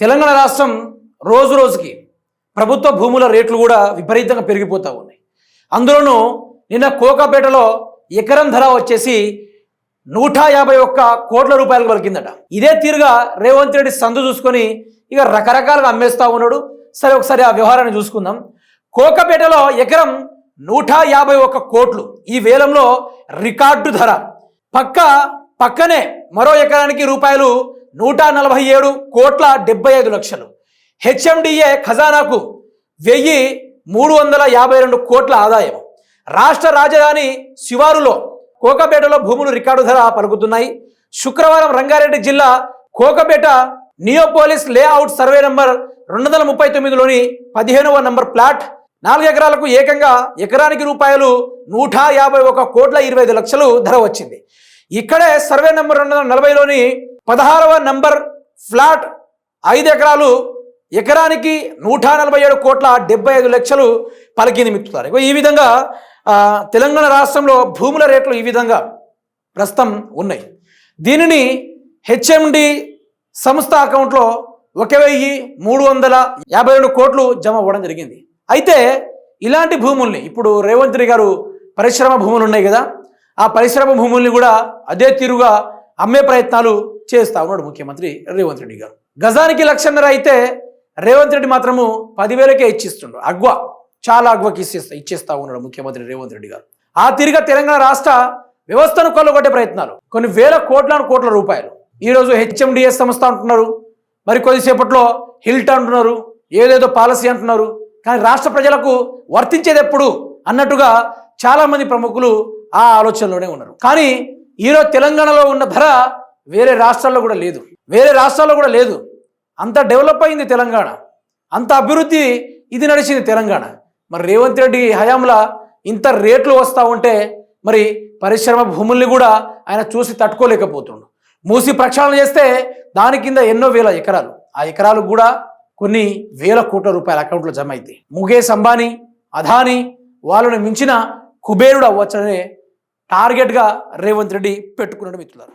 తెలంగాణ రాష్ట్రం రోజు రోజుకి ప్రభుత్వ భూముల రేట్లు కూడా విపరీతంగా పెరిగిపోతూ ఉన్నాయి. అందులోనూ నిన్న కోకాపేటలో ఎకరం ధర వచ్చేసి నూట యాభై ఒక్క కోట్ల రూపాయలకు పలికిందట. ఇదే తీరుగా రేవంత్ రెడ్డి సందు చూసుకొని ఇక రకరకాలుగా అమ్మేస్తా ఉన్నాడు. సరే ఒకసారి ఆ వ్యవహారాన్ని చూసుకుందాం. కోకపేటలో ఎకరం నూట యాభై ఒక్క కోట్లు. ఈ వేలంలో రికార్డు ధర. పక్క పక్కనే మరో ఎకరానికి రూపాయలు నూట నలభై ఏడు కోట్ల డెబ్బై ఐదు లక్షలు. హెచ్ఎండిఏ ఖజానాకు వెయ్యి మూడు వందల యాభై రెండు కోట్ల ఆదాయం. రాష్ట్ర రాజధాని శివారులో కోకపేటలో భూములు రికార్డు ధర పలుకుతున్నాయి. శుక్రవారం రంగారెడ్డి జిల్లా Kokapet Neopolis layout survey number రెండు వందల ముప్పై తొమ్మిదిలోని పదిహేనవ నంబర్ ప్లాట్ నాలుగు ఎకరాలకు ఏకంగా ఎకరానికి రూపాయలు నూట యాభై ఒక కోట్ల ఇరవై ఐదు లక్షలు ధర వచ్చింది. ఇక్కడే సర్వే నంబర్ రెండు వందల నలభైలోని పదహారవ నంబర్ ఫ్లాట్ ఐదు ఎకరాలు ఎకరానికి నూట నలభై ఏడు కోట్ల డెబ్బై ఐదు లక్షలు పలికింది మిత్రులారు. ఈ విధంగా తెలంగాణ రాష్ట్రంలో భూముల రేట్లు ఈ విధంగా ప్రస్తుతం ఉన్నాయి. దీనిని హెచ్ఎండి సంస్థ అకౌంట్లో ఒక వెయ్యి మూడు వందల యాభై రెండు కోట్లు జమ అవ్వడం జరిగింది. అయితే ఇలాంటి భూముల్ని ఇప్పుడు రేవంత్ రెడ్డి గారు పరిశ్రమ భూములు ఉన్నాయి కదా ఆ పరిశ్రమ భూముల్ని కూడా అదే తీరుగా అమ్మే ప్రయత్నాలు చేస్తా ఉన్నాడు ముఖ్యమంత్రి రేవంత్ రెడ్డి గారు. గజానికి లక్షన్నర అయితే రేవంత్ రెడ్డి మాత్రము పదివేలకే ఇచ్చిస్తుండు. అగ్వ చాలా అగ్వకి ఇచ్చేస్తా ఇచ్చేస్తా ఉన్నాడు ముఖ్యమంత్రి రేవంత్ రెడ్డి గారు. ఆ తిరిగా తెలంగాణ రాష్ట్ర వ్యవస్థను కొల్లగొట్టే ప్రయత్నాలు. కొన్ని వేల కోట్ల కోట్ల రూపాయలు. ఈరోజు హెచ్ఎండిఎస్ సంస్థ అంటున్నారు. మరి కొద్దిసేపట్లో హిల్ట్ అంటున్నారు. ఏదేదో పాలసీ అంటున్నారు. కానీ రాష్ట్ర ప్రజలకు వర్తించేది ఎప్పుడు అన్నట్టుగా చాలామంది ప్రముఖులు ఆ ఆలోచనలోనే ఉన్నారు. కానీ ఈరోజు తెలంగాణలో ఉన్న ధర వేరే రాష్ట్రాల్లో కూడా లేదు. వేరే రాష్ట్రాల్లో కూడా లేదు. అంత డెవలప్ అయింది తెలంగాణ. అంత అభివృద్ధి ఇది నడిచింది తెలంగాణ. మరి రేవంత్ రెడ్డి హయాంలో ఇంత రేట్లు వస్తూ ఉంటే మరి పరిశ్రమ భూముల్ని కూడా ఆయన చూసి తట్టుకోలేకపోతుండు. మూసి ప్రక్షాళన చేస్తే దాని కింద ఎన్నో వేల ఎకరాలు. ఆ ఎకరాలు కూడా కొన్ని వేల కోట్ల రూపాయల అకౌంట్లో జమ అయితే ముఖేష్ అంబానీ అదానీ వాళ్ళని మించిన కుబేరుడు అవ్వచ్చనే టార్గెట్గా రేవంత్ రెడ్డి పెట్టుకున్నాడు మిత్రులారు